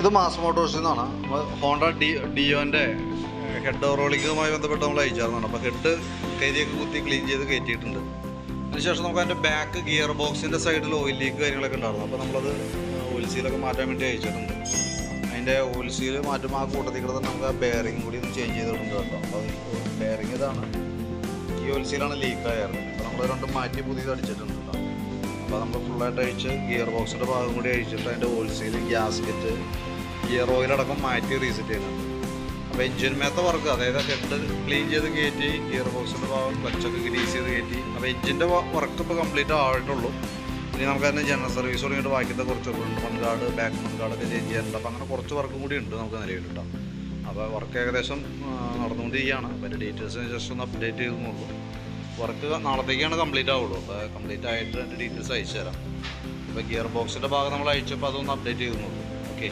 ഇത് മാസ് മോട്ടോഴ്സിൽ നിന്നാണ് ഹോണ്ട ഡി ഡിയോന്റെ ഹെഡ് ഓവറോളിങ്ങുമായി ബന്ധപ്പെട്ട് നമ്മൾ അയച്ചായിരുന്നു അപ്പോൾ ഹെഡ് കയറിയൊക്കെ കുത്തി ക്ലീൻ ചെയ്ത് കയറ്റിയിട്ടുണ്ട്. അതിനുശേഷം നമുക്ക് അതിന്റെ ബാക്ക് ഗിയർ ബോക്സിന്റെ സൈഡിൽ ഓയിൽ ലീക്ക് കാര്യങ്ങളൊക്കെ ഉണ്ടായിരുന്നു. അപ്പോൾ നമ്മളത് ഓയിൽ സീലൊക്കെ മാറ്റാൻ വേണ്ടി അയച്ചിട്ടുണ്ട്. അതിന്റെ ഓയിൽ സീൽ മാറ്റുമ്പോൾ ആ കൂട്ടത്തിൽ കൂടെ തന്നെ നമുക്ക് ആ ബെയറിംഗ് കൂടി ഒന്ന് ചേഞ്ച് ചെയ്തിട്ടുണ്ട് കേട്ടോ. അപ്പോൾ ബെയറിംഗ് ഇതാണ്. ഈ ഓയിൽ സീലാണ് ലീക്ക് ആയിരുന്നത് അപ്പോൾ നമ്മൾ രണ്ടും മാറ്റി പുതിയത് അടിച്ചിട്ടുണ്ട് അപ്പോൾ നമ്മൾ ഫുള്ളായിട്ട് അഴിച്ച് ഗിയർ ബോക്സിന്റെ ഭാഗം കൂടി അഴിച്ചിട്ട് അതിന്റെ oil seal gasket gear oil അടക്കം മാറ്റി റീസെറ്റ് ചെയ്യുന്നത് അപ്പോൾ മേത്ത വർക്ക് അതായത് ഹെഡ് ക്ലീൻ ചെയ്ത് കയറ്റി ഗിയർ ബോക്സിന്റെ ഭാഗം ക്ലച്ചൊക്കെ ഗ്രീസ് ചെയ്ത് കയറ്റി. അപ്പോൾ എഞ്ചിന്റെ വർക്ക് ഇപ്പോൾ കംപ്ലീറ്റ് ആയിട്ടുള്ളൂ. ഇനി നമുക്ക് അതിന് ജനറൽ സർവീസ് തുടങ്ങിയിട്ട് ബാക്കിയത്തെ കുറച്ച് ഫ്രണ്ട് മൺകാട് ബാക്ക് മൺകാർഡൊക്കെ ചേഞ്ച് ചെയ്യാറുണ്ട് അപ്പോൾ അങ്ങനെ കുറച്ച് വർക്കും കൂടി ഉണ്ട് നമുക്ക് നിലവിലുണ്ടാവും അപ്പോൾ വർക്ക് ഏകദേശം നടന്നുകൊണ്ടിരിക്കുകയാണ്. അപ്പോൾ ഡീറ്റെയിൽസിന് ജസ്റ്റ് ഒന്ന് അപ്ഡേറ്റ് ചെയ്തെന്നുള്ളൂ വർക്ക് നാളത്തേക്കാണ് കംപ്ലീറ്റ് ആവുള്ളൂ. അപ്പോൾ കംപ്ലീറ്റ് ആയിട്ട് അതിന്റെ ഡീറ്റെയിൽസ് അയച്ചു തരാം. അപ്പോൾ ഗിയർ ബോക്സിന്റെ ഭാഗം നമ്മൾ അയച്ചപ്പോൾ അതൊന്ന് അപ്ഡേറ്റ് ചെയ്തെന്നുള്ളൂ ഓക്കെ